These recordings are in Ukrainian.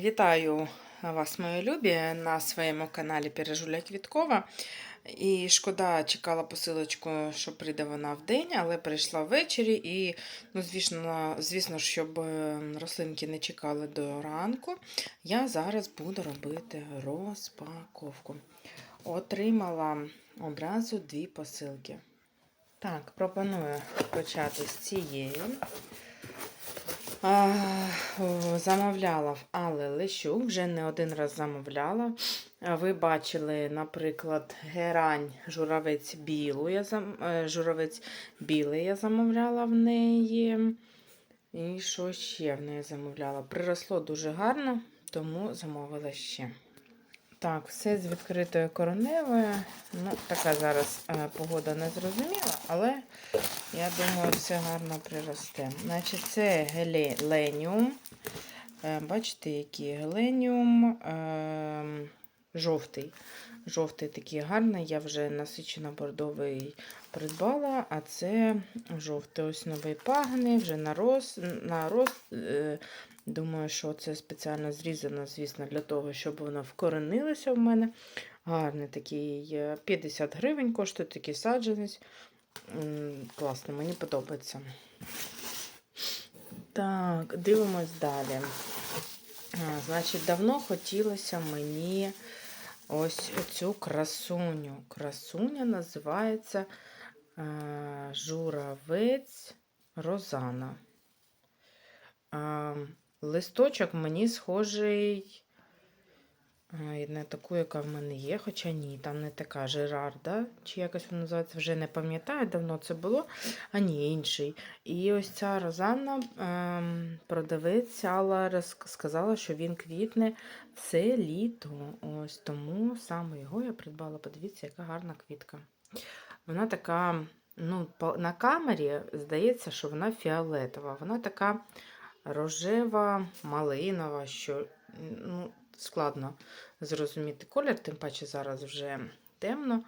Вітаю вас, мої любі, на своєму каналі Пережуля Квіткова. І шкода, чекала посилочку, що прийде вона в день, але прийшла ввечері. І, ну, звісно, звісно, щоб е, рослинки не чекали до ранку, я зараз буду робити розпаковку. Отримала одразу дві посилки. Так, пропоную почати з цієї. Замовляла в Але Лещук, вже не один раз замовляла. Ви бачили, наприклад, герань журавець білу, я зам... е, журавець білий я замовляла в неї. І що ще в неї замовляла? Приросло дуже гарно, тому замовила ще. Так, все з відкритою короневою. Ну, така зараз е, погода не зрозуміла, але я думаю, все гарно приросте. Значить, це геленіум. Е, бачите, який геленіум е, жовтий. Жовтий такий гарний. Я вже насичено бордовий придбала, а це жовтий ось новий пагни, вже нарос, нарос е, Думаю, що це спеціально зрізано, звісно, для того, щоб воно вкоренилося в мене. Гарний такий 50 гривень коштує такий саджанець. Класно, мені подобається. Так, дивимось далі. А, Значить, давно хотілося мені ось цю красуню. Красуня називається а, Журавець Розана. А, Листочок мені схожий на таку, яка в мене є, хоча ні, там не така Жерарда, чи якось вона називається, вже не пам'ятаю, давно це було, а ні, інший. І ось ця Розанна ем, продавець Алла сказала, що він квітне все літо. Ось Тому саме його я придбала. Подивіться, яка гарна квітка. Вона така, ну, на камері здається, що вона фіолетова. Вона така рожева, малинова, що ну, складно зрозуміти колір, тим паче зараз вже темно.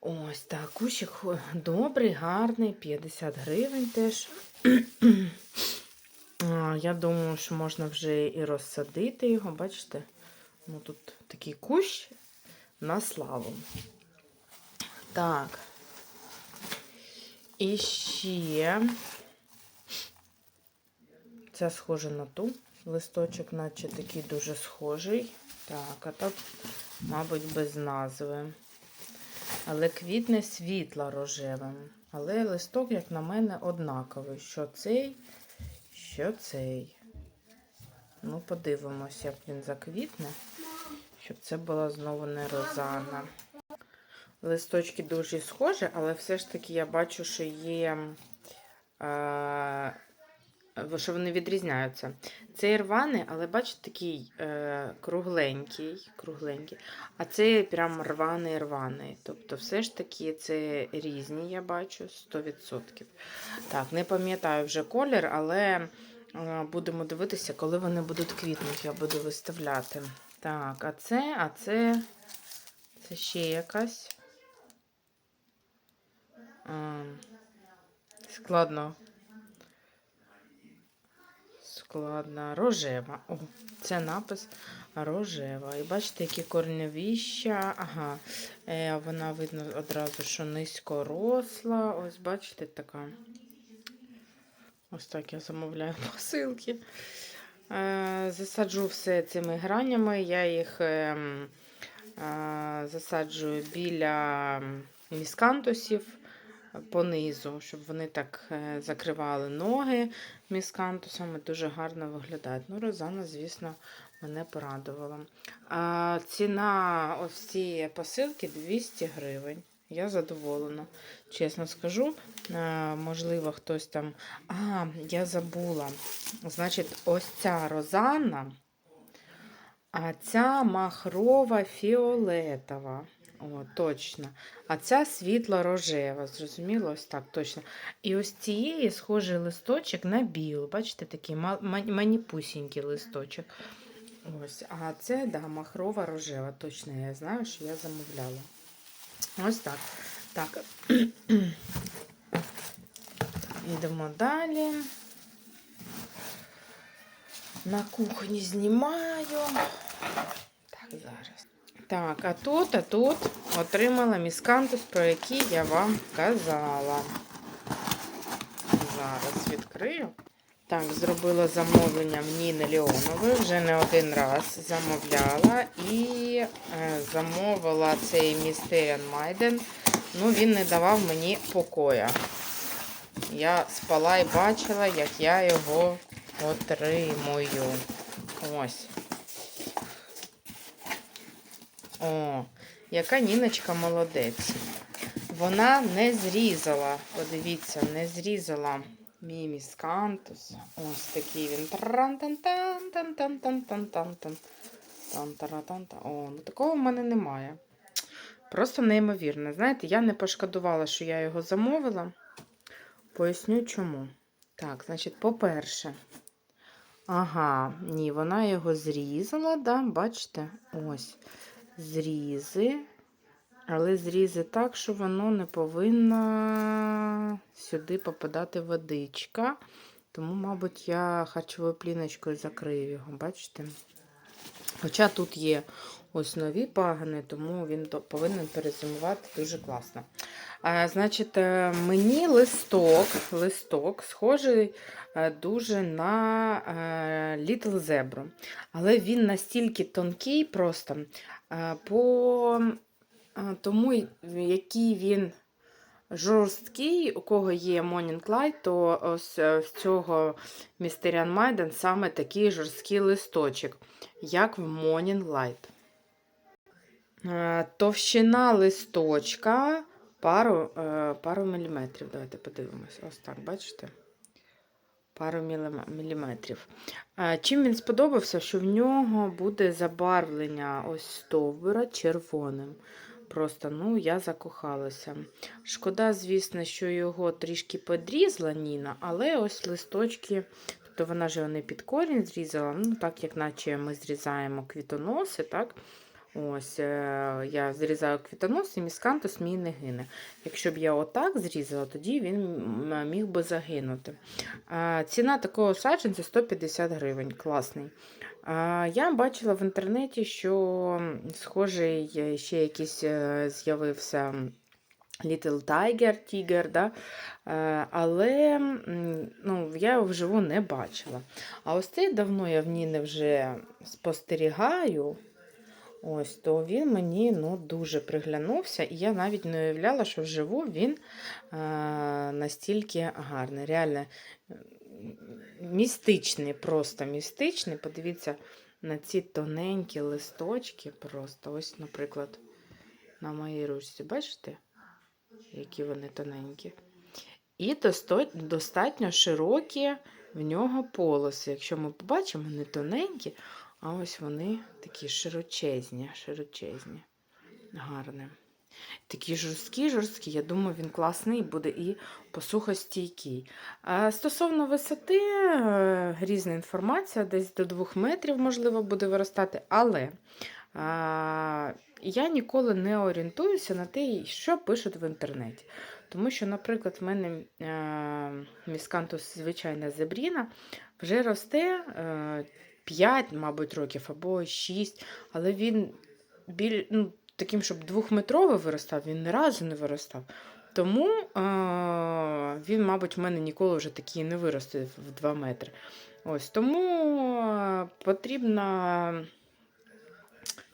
Ось так, кущик добрий, гарний, 50 гривень теж. Я думаю, що можна вже і розсадити його, бачите? Ну, Тут такий кущ на славу. Так. І ще Ця схожа на ту. Листочок, наче такий дуже схожий. Так, а так, мабуть, без назви. Але квітне світло рожевим. Але листок, як на мене, однаковий. Що цей, що цей. Ну, подивимось, як він заквітне, щоб це була знову не розана. Листочки дуже схожі, але все ж таки я бачу, що є. Е що вони відрізняються. Цей рваний, але бачите, такий е, кругленький, кругленький. А це прям рваний рваний. Тобто, все ж таки це різні, я бачу, 100%. Так, не пам'ятаю вже колір, але е, будемо дивитися, коли вони будуть квітнути, я буду виставляти. Так, а це, а це, це ще якась. А, складно складна. Рожева. О, Це напис рожева. І бачите, які корневіща. Ага, е, вона видно одразу, що низько росла. Ось, бачите, така. Ось так я замовляю посилки. Е, засаджу все цими гранями. Я їх е, е, засаджую біля міскантусів понизу, щоб вони так е, закривали ноги міскантусами, дуже гарно виглядають. Ну, Розана, звісно, мене порадувала. А Ціна ось цієї посилки 200 гривень. Я задоволена, чесно скажу. А, можливо, хтось там. А, я забула. Значить, ось ця розана, а ця махрова фіолетова. О, точно. А ця світло рожева, зрозуміло, ось так точно. І ось цієї схожий листочок на білу. Бачите, такий маніпусінький листочок. Ось, А це, да, махрова рожева. Точно, я знаю, що я замовляла. Ось так. Так. Йдемо далі. на кухні знімаю. Так, зараз. Так, а тут, а тут отримала міскантус, про який я вам казала. Зараз відкрию. Так, зробила замовлення в Ніни Леонової, вже не один раз замовляла і е, замовила цей Містеріан Майден. Ну, він не давав мені покоя. Я спала і бачила, як я його отримую. Ось. О, яка Ніночка молодець. Вона не зрізала, подивіться, не зрізала мій міскантус. Ось такий він. О, ну такого в мене немає. Просто неймовірно. Знаєте, я не пошкодувала, що я його замовила. Поясню чому. Так, значить, по-перше, ага, ні, вона його зрізала, да, бачите? Ось. Зрізи. Але зрізи так, що воно не повинна сюди попадати водичка. Тому, мабуть, я харчовою пліночкою закрию його, бачите? Хоча тут є ось нові пагани, тому він повинен перезимувати дуже класно. А, значить, е, мені листок, листок схожий е, дуже на е, Little Zebra. Але він настільки тонкий просто е, по е, тому, який він жорсткий, у кого є Morning Light, то ось е, в цього Mysterian Maiden саме такий жорсткий листочок, як в Morning Light. Е, Товщина листочка пару, е, пару міліметрів. Давайте подивимося. Ось так, бачите? Пару міліметрів. Е, Чим він сподобався, що в нього буде забарвлення ось стовбура червоним. Просто, ну, я закохалася. Шкода, звісно, що його трішки подрізла Ніна, але ось листочки, тобто вона ж його не під корінь зрізала, ну, так як наче ми зрізаємо квітоноси, так? Ось, е, я зрізаю квітонос і міскантус мій не гине. Якщо б я отак зрізала, тоді він міг би загинути. Ціна такого саджанця 150 гривень. Класний. Я бачила в інтернеті, що схожий е, ще якийсь е, з'явився Little Tiger, Tiger, да? Е, але ну, я його вживу не бачила. А ось цей давно я в ній вже спостерігаю. Ось, то він мені ну, дуже приглянувся, і я навіть не уявляла, що вживу він е, настільки гарний. Реально містичний, просто містичний. Подивіться на ці тоненькі листочки. Просто ось, наприклад, на моїй ручці. Бачите, які вони тоненькі? І достатньо широкі в нього полоси. Якщо ми побачимо, вони тоненькі, а ось вони такі широчезні, широчезні, гарні. Такі жорсткі, жорсткі. Я думаю, він класний буде і посухостійкий. Стосовно висоти, е, різна інформація, десь до 2 метрів можливо буде виростати, але я ніколи не орієнтуюся на те, що пишуть в інтернеті. Тому що, наприклад, в мене е, міскантус звичайна зебріна вже росте е, 5, мабуть, років або 6, але він біль, ну, таким, щоб двохметровий виростав, він ні разу не виростав. Тому е, він, мабуть, в мене ніколи вже такий не виросте в 2 метри. Ось тому е, потрібно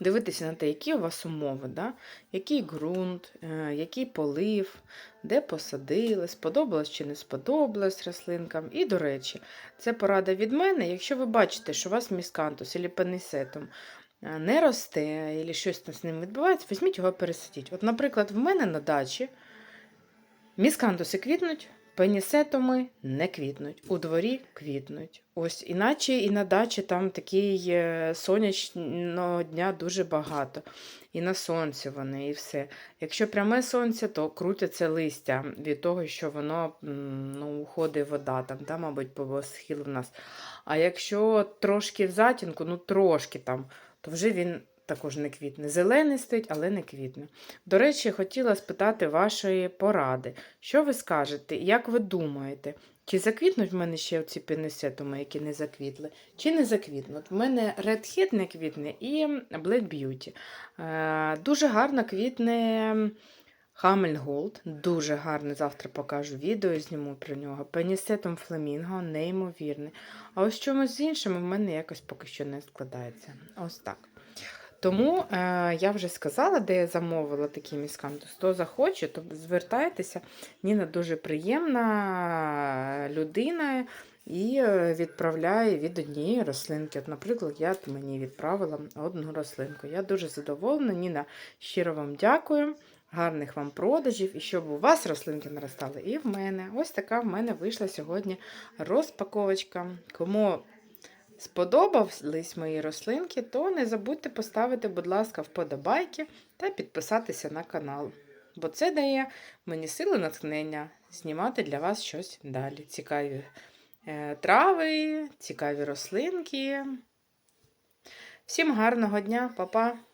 дивитися на те, які у вас умови, да? який ґрунт, е, який полив, де посадили, сподобалось чи не сподобалось рослинкам. І, до речі, це порада від мене. Якщо ви бачите, що у вас міскантус або пенісетум е, не росте, або щось з ним відбувається, візьміть його пересадіть. От, наприклад, в мене на дачі міскантуси квітнуть, пенісетуми не квітнуть, у дворі квітнуть. Ось іначе і на дачі там такий е, сонячного дня дуже багато. І на сонці вони, і все. Якщо пряме сонце, то крутяться листя від того, що воно ну, уходить вода, там, да, мабуть, по схилу в нас. А якщо трошки в затінку, ну трошки там, то вже він також не квітне. Зелений стоїть, але не квітне. До речі, хотіла спитати вашої поради. Що ви скажете? Як ви думаєте? Чи заквітнуть в мене ще оці пінесетуми, які не заквітли, чи не заквітнуть? В мене Red Head не квітне і Black Beauty. Е, дуже гарно квітне Хамель Голд. Дуже гарний. Завтра покажу відео, зніму про нього. Пенісетом Фламінго, неймовірний. А ось чомусь іншим в мене якось поки що не складається. Ось так. Тому е, я вже сказала, де я замовила такі міскантус. Хто захоче, то звертайтеся. Ніна дуже приємна людина і е, відправляє від однієї рослинки. От, наприклад, я мені відправила одну рослинку. Я дуже задоволена. Ніна, щиро вам дякую. Гарних вам продажів і щоб у вас рослинки наростали, і в мене. Ось така в мене вийшла сьогодні розпаковочка. Кому сподобались мої рослинки, то не забудьте поставити, будь ласка, вподобайки та підписатися на канал. Бо це дає мені сили натхнення знімати для вас щось далі. Цікаві е, трави, цікаві рослинки. Всім гарного дня, па-па!